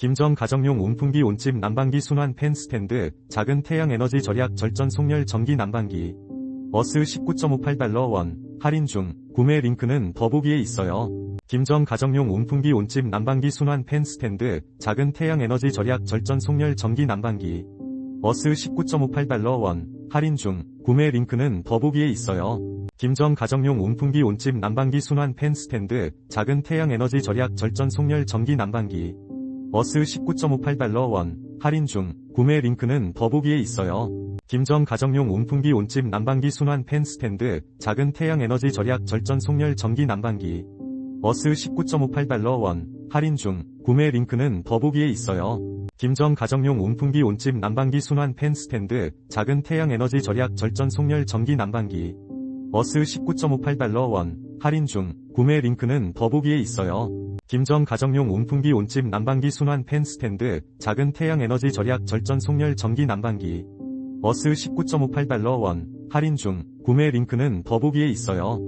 김정 가정용 온풍기 온집 난방기 순환 팬 스탠드, 작은 태양 에너지 절약 절전 속열 전기 난방기. 어스 19.58달러 원, 할인 중, 구매 링크는 더보기에 있어요. 김정 가정용 온풍기 온집 난방기 순환 팬 스탠드, 작은 태양 에너지 절약 절전 속열 전기 난방기. 어스 19.58달러 원, 할인 중, 구매 링크는 더보기에 있어요. 김정 가정용 온풍기 온집 난방기 순환 팬 스탠드, 작은 태양 에너지 절약 절전 속열 전기 난방기. 어스 19.58달러 원, 할인 중, 구매 링크는 더보기에 있어요. 김정 가정용 온풍기 온집 난방기 순환 팬 스탠드, 작은 태양 에너지 절약 절전 속열 전기 난방기. 어스 19.58달러 원, 할인 중, 구매 링크는 더보기에 있어요. 김정 가정용 온풍기 온집 난방기 순환 팬 스탠드, 작은 태양 에너지 절약 절전 속열 전기 난방기. 어스 19.58달러 원, 할인 중, 구매 링크는 더보기에 있어요. 김정 가정용 온풍기 온집 난방기 순환 팬 스탠드, 작은 태양 에너지 절약 절전 속열 전기 난방기. 어스 19.58달러 원, 할인 중, 구매 링크는 더보기에 있어요.